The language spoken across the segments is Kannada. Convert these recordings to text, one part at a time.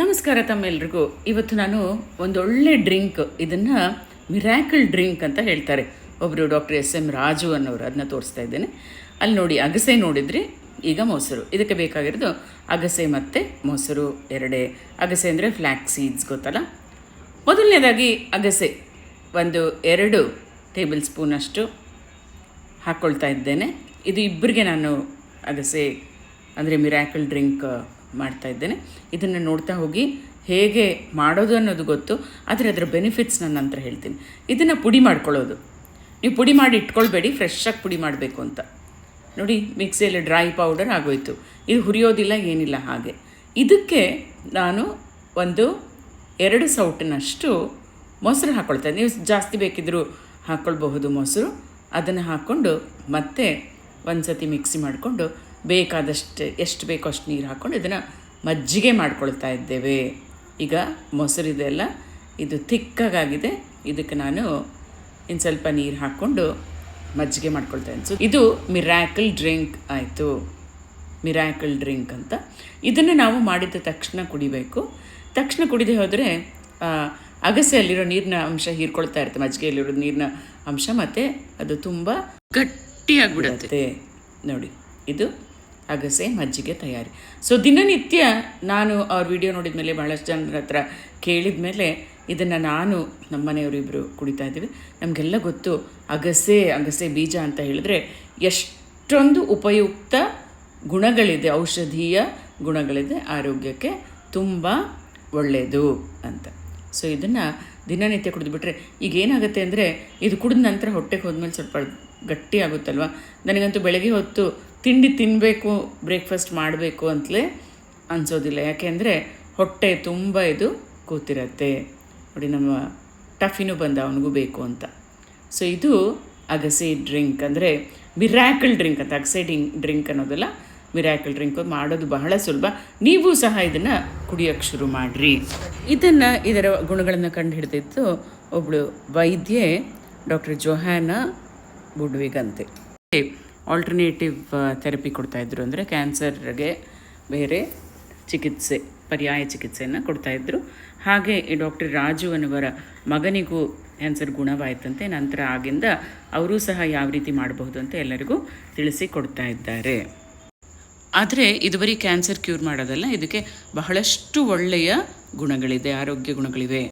ನಮಸ್ಕಾರ ತಮ್ಮೆಲ್ರಿಗೂ. ಇವತ್ತು ನಾನು ಒಂದೊಳ್ಳೆ ಡ್ರಿಂಕ್, ಇದನ್ನು ಮಿರಾಕಲ್ ಡ್ರಿಂಕ್ ಅಂತ ಹೇಳ್ತಾರೆ. ಒಬ್ಬರು ಡಾಕ್ಟರ್ ಎಸ್ ಎಂ ರಾಜು ಅನ್ನೋರು ಅದನ್ನ ತೋರಿಸ್ತಾ ಇದ್ದೇನೆ. ಅಲ್ಲಿ ನೋಡಿ, ಅಗಸೆ ನೋಡಿದ್ರಿ ಈಗ ಮೊಸರು. ಇದಕ್ಕೆ ಬೇಕಾಗಿರೋದು ಅಗಸೆ ಮತ್ತು ಮೊಸರು ಎರಡೇ. ಅಗಸೆ ಅಂದರೆ ಫ್ಲ್ಯಾಕ್ ಸೀಡ್ಸ್ ಗೊತ್ತಲ್ಲ? ಮೊದಲನೇದಾಗಿ ಅಗಸೆ. ಒಂದು ಎರಡು ಟೇಬಲ್ ಸ್ಪೂನಷ್ಟು ಹಾಕ್ಕೊಳ್ತಾ ಇದ್ದೇನೆ. ಇದು ಇಬ್ಬರಿಗೆ ನಾನು ಅಗಸೆ ಅಂದರೆ ಮಿರಾಕಲ್ ಡ್ರಿಂಕ್ ಮಾಡ್ತಾ ಇದ್ದೇನೆ. ಇದನ್ನು ನೋಡ್ತಾ ಹೋಗಿ ಹೇಗೆ ಮಾಡೋದು ಅನ್ನೋದು ಗೊತ್ತು, ಆದರೆ ಅದರ ಬೆನಿಫಿಟ್ಸ್ ನಾನು ನಂತರ ಹೇಳ್ತೀನಿ. ಇದನ್ನು ಪುಡಿ ಮಾಡ್ಕೊಳ್ಳೋದು. ನೀವು ಪುಡಿ ಮಾಡಿ ಇಟ್ಕೊಳ್ಬೇಡಿ ಫ್ರೆಶ್ಶಾಗಿ ಪುಡಿ ಮಾಡಬೇಕು ಅಂತ. ನೋಡಿ ಮಿಕ್ಸಿಯಲ್ಲಿ ಡ್ರೈ ಪೌಡರ್ ಆಗೋಯ್ತು. ಇದು ಹುರಿಯೋದಿಲ್ಲ, ಏನಿಲ್ಲ ಹಾಗೆ. ಇದಕ್ಕೆ ನಾನು ಒಂದು ಎರಡು ಸೌಟಿನಷ್ಟು ಮೊಸರು ಹಾಕ್ಕೊಳ್ತೇನೆ ನೀವು ಜಾಸ್ತಿ ಬೇಕಿದ್ದರೂ ಹಾಕ್ಕೊಳ್ಬಹುದು ಮೊಸರು. ಅದನ್ನು ಹಾಕ್ಕೊಂಡು ಮತ್ತೆ ಒಂದು ಸತಿ ಮಿಕ್ಸಿ ಮಾಡಿಕೊಂಡು ಬೇಕಾದಷ್ಟು ಎಷ್ಟು ಬೇಕೋ ಅಷ್ಟು ನೀರು ಹಾಕ್ಕೊಂಡು ಇದನ್ನು ಮಜ್ಜಿಗೆ ಮಾಡ್ಕೊಳ್ತಾ ಇದ್ದೇವೆ. ಈಗ ಮೊಸರಿದೆಲ್ಲ ಇದು ತಿಕ್ಕಾಗಿದೆ ಇದಕ್ಕೆ ನಾನು ಇನ್ನು ಸ್ವಲ್ಪ ನೀರು ಹಾಕ್ಕೊಂಡು ಮಜ್ಜಿಗೆ ಮಾಡ್ಕೊಳ್ತಾ ಇದ್ದೀನಿ. ಸೊ ಇದು ಮಿರಾಕಲ್ ಡ್ರಿಂಕ್ ಆಯಿತು. ಮಿರಾಕಲ್ ಡ್ರಿಂಕ್ ಅಂತ. ಇದನ್ನು ನಾವು ಮಾಡಿದ ತಕ್ಷಣ ಕುಡಿಬೇಕು. ತಕ್ಷಣ ಕುಡಿದೇ ಹೋದರೆ ಅಗಸೆಯಲ್ಲಿರೋ ನೀರಿನ ಅಂಶ ಹೀರ್ಕೊಳ್ತಾ ಇರುತ್ತೆ. ಮಜ್ಜಿಗೆಯಲ್ಲಿರೋ ನೀರಿನ ಅಂಶ ಮತ್ತು ಅದು ತುಂಬ ಗಟ್ಟಿಯಾಗಿಬಿಡುತ್ತೆ. ನೋಡಿ ಇದು ಅಗಸೆ ಮಜ್ಜಿಗೆ ತಯಾರಿ. ಸೊ ದಿನನಿತ್ಯ ನಾನು ಅವ್ರ ವಿಡಿಯೋ ನೋಡಿದ ಮೇಲೆ ಭಾಳಷ್ಟು ಜನರ ಹತ್ರ ಕೇಳಿದ ಮೇಲೆ ಇದನ್ನು ನಾನು ನಮ್ಮ ಮನೆಯವರಿಬ್ಬರು ಕುಡಿತಾ ಇದ್ದೀವಿ. ನಮಗೆಲ್ಲ ಗೊತ್ತು ಅಗಸೆ ಅಗಸೆ ಬೀಜ ಅಂತ ಹೇಳಿದ್ರೆ ಎಷ್ಟೊಂದು ಉಪಯುಕ್ತ ಗುಣಗಳಿದೆ, ಔಷಧೀಯ ಗುಣಗಳಿದೆ, ಆರೋಗ್ಯಕ್ಕೆ ತುಂಬ ಒಳ್ಳೆಯದು ಅಂತ. ಸೊ ಇದನ್ನು ದಿನನಿತ್ಯ ಕುಡಿದ್ಬಿಟ್ರೆ ಈಗ ಏನಾಗುತ್ತೆ ಅಂದರೆ ಇದು ಕುಡಿದ ನಂತರ ಹೊಟ್ಟೆಗೆ ಹೋದ್ಮೇಲೆ ಸ್ವಲ್ಪ ಗಟ್ಟಿ ಆಗುತ್ತಲ್ವ? ನನಗಂತೂ ಬೆಳಗ್ಗೆ ಹೊತ್ತು ತಿಂಡಿ ತಿನ್ನಬೇಕು ಬ್ರೇಕ್ಫಾಸ್ಟ್ ಮಾಡಬೇಕು ಅಂತಲೇ ಅನಿಸೋದಿಲ್ಲ. ಯಾಕೆಂದರೆ ಹೊಟ್ಟೆ ತುಂಬ ಇದು ಕೂತಿರತ್ತೆ. ನೋಡಿ, ನಮ್ಮ ಟಫಿನೂ ಬಂದ ಅವನಿಗೂ ಬೇಕು ಅಂತ. ಸೊ ಇದು ಅಗಸೆ ಡ್ರಿಂಕ್ ಅಂದರೆ ಮಿರಾಕಲ್ ಡ್ರಿಂಕ್ ಅಂತ. ಅಗಸೆ ಡಿಂಗ್ ಡ್ರಿಂಕ್ ಅನ್ನೋದಲ್ಲ ಮಿರಾಕಲ್ ಡ್ರಿಂಕ್ ಮಾಡೋದು ಬಹಳ ಸುಲಭ. ನೀವು ಸಹ ಇದನ್ನು ಕುಡಿಯೋಕ್ಕೆ ಶುರು ಮಾಡಿರಿ. ಇದನ್ನು ಇದರ ಗುಣಗಳನ್ನು ಕಂಡು ಹಿಡಿದಿತ್ತು ಒಬ್ಬಳು ವೈದ್ಯೆ ಡಾಕ್ಟರ್ ಜೊಹ್ಯಾನ ಬುಡ್ವಿಗಂತೆ. ಆಲ್ಟರ್ನೇಟಿವ್ ಥೆರಪಿ ಕೊಡ್ತಾಯಿದ್ರು ಅಂದರೆ ಕ್ಯಾನ್ಸರ್ಗೆ ಬೇರೆ ಚಿಕಿತ್ಸೆ, ಪರ್ಯಾಯ ಚಿಕಿತ್ಸೆಯನ್ನು ಕೊಡ್ತಾಯಿದ್ರು ಹಾಗೆ ಈ ಡಾಕ್ಟರ್ ರಾಜು ಅನ್ನುವರ ಮಗನಿಗೂ ಕ್ಯಾನ್ಸರ್ ಗುಣವಾಯಿತಂತೆ, ನಂತರ ಆಗಿಂದ ಅವರೂ ಸಹ ಯಾವ ರೀತಿ ಮಾಡಬಹುದು ಅಂತ ಎಲ್ಲರಿಗೂ ತಿಳಿಸಿ ಕೊಡ್ತಾ ಇದ್ದಾರೆ. ಆದರೆ ಇದು ಬರೀ ಕ್ಯಾನ್ಸರ್ ಕ್ಯೂರ್ ಮಾಡೋದಲ್ಲ, ಇದಕ್ಕೆ ಬಹಳಷ್ಟು ಒಳ್ಳೆಯ ಗುಣಗಳಿದೆ, ಆರೋಗ್ಯ ಗುಣಗಳಿವೆ.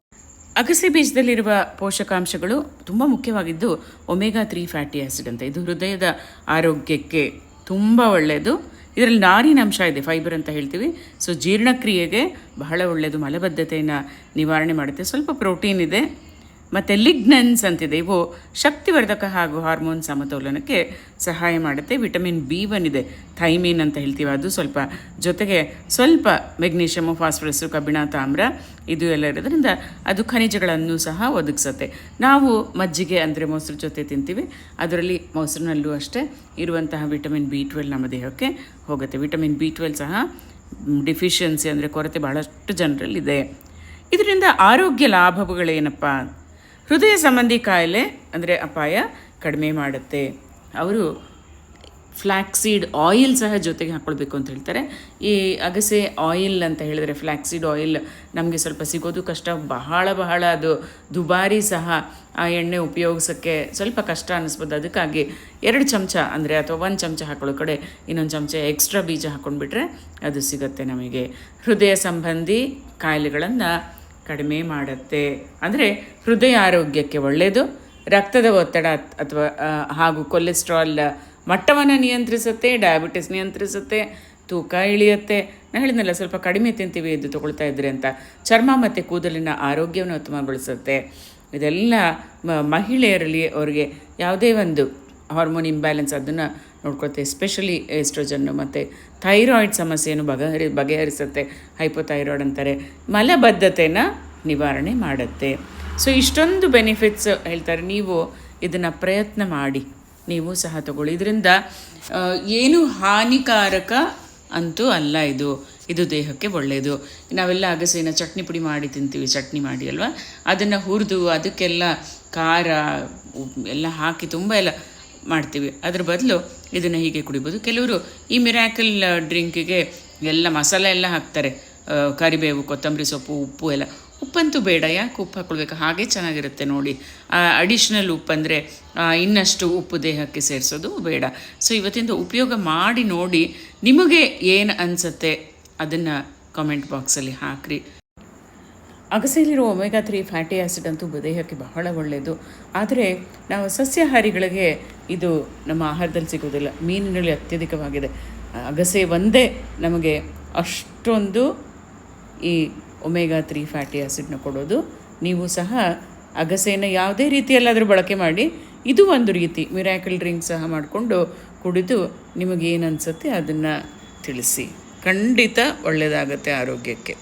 ಅಗಸೆ ಬೀಜದಲ್ಲಿರುವ ಪೋಷಕಾಂಶಗಳು ತುಂಬ ಮುಖ್ಯವಾಗಿದ್ದು, ಒಮೆಗಾ ತ್ರೀ ಫ್ಯಾಟಿ ಆ್ಯಸಿಡ್ ಅಂತ. ಇದು ಹೃದಯದ ಆರೋಗ್ಯಕ್ಕೆ ತುಂಬ ಒಳ್ಳೆಯದು ಇದರಲ್ಲಿ ನಾರಿನ ಅಂಶ ಇದೆ, ಫೈಬರ್ ಅಂತ ಹೇಳ್ತೀವಿ. ಸೊ, ಜೀರ್ಣಕ್ರಿಯೆಗೆ ಬಹಳ ಒಳ್ಳೆಯದು ಮಲಬದ್ಧತೆಯನ್ನು ನಿವಾರಣೆ ಮಾಡುತ್ತೆ. ಸ್ವಲ್ಪ ಪ್ರೋಟೀನ್ ಇದೆ. ಮತ್ತು ಲಿಗ್ನನ್ಸ್ ಅಂತಿದೆ. ಇವು ಶಕ್ತಿವರ್ಧಕ ಹಾಗೂ ಹಾರ್ಮೋನ್ ಸಮತೋಲನಕ್ಕೆ ಸಹಾಯ ಮಾಡುತ್ತೆ. ವಿಟಮಿನ್ ಬಿ ಒನ್ ಇದೆ. ಥೈಮೀನ್ ಅಂತ ಹೇಳ್ತೀವಿ. ಅದು ಸ್ವಲ್ಪ ಜೊತೆಗೆ ಸ್ವಲ್ಪ ಮೆಗ್ನೀಷಿಯಮ್ ಫಾಸ್ಫರಸ್ಸು ಕಬ್ಬಿಣ, ತಾಮ್ರ ಇದು ಎಲ್ಲ ಇರೋದ್ರಿಂದ ಅದು ಖನಿಜಗಳನ್ನು ಸಹ ಒದಗಿಸುತ್ತೆ. ನಾವು ಮಜ್ಜಿಗೆ ಅಂದರೆ ಮೊಸರು ಜೊತೆ ತಿಂತೀವಿ. ಅದರಲ್ಲಿ ಮೊಸರಿನಲ್ಲೂ ಅಷ್ಟೇ ಇರುವಂತಹ ವಿಟಮಿನ್ ಬಿ ಟ್ವೆಲ್ ನಮ್ಮ ದೇಹಕ್ಕೆ ಹೋಗುತ್ತೆ. ವಿಟಮಿನ್ ಬಿ ಟ್ವೆಲ್ ಸಹ ಡಿಫಿಷಿಯನ್ಸಿ ಅಂದರೆ ಕೊರತೆ ಬಹಳಷ್ಟು ಜನರಲ್ಲಿದೆ ಇದರಿಂದ ಆರೋಗ್ಯ ಲಾಭಗಳೇನಪ್ಪ ಹೃದಯ ಸಂಬಂಧಿ ಕಾಯಿಲೆ ಅಂದರೆ ಅಪಾಯ ಕಡಿಮೆ ಮಾಡುತ್ತೆ. ಅವರು ಫ್ಲ್ಯಾಕ್ಸೀಡ್ ಆಯಿಲ್ ಸಹ ಜೊತೆಗೆ ಹಾಕ್ಕೊಳ್ಬೇಕು ಅಂತ ಹೇಳ್ತಾರೆ. ಈ ಅಗಸೆ ಆಯಿಲ್ ಅಂತ ಹೇಳಿದರೆ ಫ್ಲ್ಯಾಕ್ಸೀಡ್ ಆಯಿಲ್ ನಮಗೆ ಸ್ವಲ್ಪ ಸಿಗೋದು ಕಷ್ಟ. ಬಹಳ ಬಹಳ ಅದು ದುಬಾರಿ ಸಹ ಆ ಎಣ್ಣೆ ಉಪಯೋಗಿಸೋಕ್ಕೆ ಸ್ವಲ್ಪ ಕಷ್ಟ ಅನ್ನಿಸ್ಬೋದು ಅದಕ್ಕಾಗಿ ಎರಡು ಚಮಚ ಅಂದರೆ ಅಥವಾ ಒಂದು ಚಮಚ ಹಾಕೊಳ್ಳೋ ಕಡೆ ಇನ್ನೊಂದು ಚಮಚ ಎಕ್ಸ್ಟ್ರಾ ಬೀಜ ಹಾಕ್ಕೊಂಡ್ಬಿಟ್ರೆ ಅದು ಸಿಗುತ್ತೆ ನಮಗೆ. ಹೃದಯ ಸಂಬಂಧಿ ಕಾಯಿಲೆಗಳನ್ನು ಕಡಿಮೆ ಮಾಡುತ್ತೆ. ಅಂದರೆ ಹೃದಯ ಆರೋಗ್ಯಕ್ಕೆ ಒಳ್ಳೆಯದು ರಕ್ತದ ಒತ್ತಡ ಅಥವಾ ಹಾಗೂ ಕೊಲೆಸ್ಟ್ರಾಲ್ ಮಟ್ಟವನ್ನು ನಿಯಂತ್ರಿಸುತ್ತೆ, ಡಯಾಬಿಟಿಸ್ ನಿಯಂತ್ರಿಸುತ್ತೆ, ತೂಕ ಇಳಿಯುತ್ತೆ. ನಾನು ಹೇಳಿದ್ನಲ್ಲ, ಸ್ವಲ್ಪ ಕಡಿಮೆ ತಿಂತೀವಿ ಇದು ತೊಗೊಳ್ತಾ ಇದ್ರೆ ಅಂತ. ಚರ್ಮ ಮತ್ತು ಕೂದಲಿನ ಆರೋಗ್ಯವನ್ನು ಉತ್ತಮಗೊಳಿಸುತ್ತೆ. ಇದೆಲ್ಲ ಮಹಿಳೆಯರಲ್ಲಿ ಅವರಿಗೆ ಯಾವುದೇ ಒಂದು ಹಾರ್ಮೋನ್ ಇಂಬ್ಯಾಲೆನ್ಸ್ ಅದನ್ನು ನೋಡ್ಕೊಳ್ತೆ. ಎಸ್ಪೆಷಲಿ ಎಸ್ಟ್ರೋಜನ್ನು ಮತ್ತು ಥೈರಾಯ್ಡ್ ಸಮಸ್ಯೆಯನ್ನು ಬಗೆಹರಿ ಬಗೆಹರಿಸುತ್ತೆ. ಹೈಪೋಥೈರಾಯ್ಡ್ ಅಂತಾರೆ. ಮಲಬದ್ಧತೆನ ನಿವಾರಣೆ ಮಾಡುತ್ತೆ. ಸೊ ಇಷ್ಟೊಂದು ಬೆನಿಫಿಟ್ಸ್ ಹೇಳ್ತಾರೆ. ನೀವು ಇದನ್ನು ಪ್ರಯತ್ನ ಮಾಡಿ. ನೀವು ಸಹ ತಗೊಳ್ಳಿ. ಇದರಿಂದ ಏನು ಹಾನಿಕಾರಕ ಅಂತೂ ಅಲ್ಲ ಇದು. ಇದು ದೇಹಕ್ಕೆ ಒಳ್ಳೆಯದು ನಾವೆಲ್ಲ ಅಗಸೆನ ಚಟ್ನಿ ಪುಡಿ ಮಾಡಿ ತಿಂತೀವಿ. ಚಟ್ನಿ ಮಾಡಿ ಅಲ್ವಾ? ಅದನ್ನು ಹುರಿದು, ಅದಕ್ಕೆಲ್ಲ ಖಾರ ಎಲ್ಲ ಹಾಕಿ ತುಂಬ ಎಲ್ಲ ಮಾಡ್ತೀವಿ. ಅದ್ರ ಬದಲು ಇದನ್ನು ಹೀಗೆ ಕುಡಿಬೋದು. ಕೆಲವರು ಈ ಮಿರಾಕಲ್ ಡ್ರಿಂಕಿಗೆ ಎಲ್ಲ ಮಸಾಲೆ ಎಲ್ಲ ಹಾಕ್ತಾರೆ. ಕರಿಬೇವು, ಕೊತ್ತಂಬರಿ ಸೊಪ್ಪು, ಉಪ್ಪು ಎಲ್ಲ. ಉಪ್ಪಂತೂ ಬೇಡ. ಯಾಕೆ ಉಪ್ಪು ಹಾಕ್ಕೊಳ್ಬೇಕು ಹಾಗೆ ಚೆನ್ನಾಗಿರುತ್ತೆ ನೋಡಿ. ಅಡಿಷ್ನಲ್ ಉಪ್ಪಂದರೆ ಇನ್ನಷ್ಟು ಉಪ್ಪು ದೇಹಕ್ಕೆ ಸೇರಿಸೋದು ಬೇಡ. ಸೊ ಇವತ್ತಿಂದ ಉಪಯೋಗ ಮಾಡಿ ನೋಡಿ ನಿಮಗೆ ಏನು ಅನಿಸುತ್ತೆ ಅದನ್ನು ಕಾಮೆಂಟ್ ಬಾಕ್ಸಲ್ಲಿ ಹಾಕ್ರಿ. ಅಗಸೆಯಲ್ಲಿರೋ ಒಮೆಗಾ ತ್ರೀ ಫ್ಯಾಟಿ ಆ್ಯಸಿಡ್ ಅಂತೂ ದೇಹಕ್ಕೆ ಬಹಳ ಒಳ್ಳೆಯದು ಆದರೆ ನಾವು ಸಸ್ಯಾಹಾರಿಗಳಿಗೆ ಇದು ನಮ್ಮ ಆಹಾರದಲ್ಲಿ ಸಿಗೋದಿಲ್ಲ. ಮೀನಿನಲ್ಲಿ ಅತ್ಯಧಿಕವಾಗಿದೆ. ಅಗಸೆ ಒಂದೇ ನಮಗೆ ಅಷ್ಟೊಂದು ಈ ಒಮೆಗಾ ತ್ರೀ ಫ್ಯಾಟಿ ಆ್ಯಸಿಡ್ನ ಕೊಡೋದು. ನೀವು ಸಹ ಅಗಸೆಯನ್ನು ಯಾವುದೇ ರೀತಿಯಲ್ಲಾದರೂ ಬಳಕೆ ಮಾಡಿ. ಇದು ಒಂದು ರೀತಿ ಮಿರಾಕಲ್ ಡ್ರಿಂಕ್ ಸಹ ಮಾಡಿಕೊಂಡು ಕುಡಿದು ನಿಮಗೇನು ಅನಿಸುತ್ತೆ ಅದನ್ನು ತಿಳಿಸಿ. ಖಂಡಿತ ಒಳ್ಳೆಯದಾಗತ್ತೆ ಆರೋಗ್ಯಕ್ಕೆ.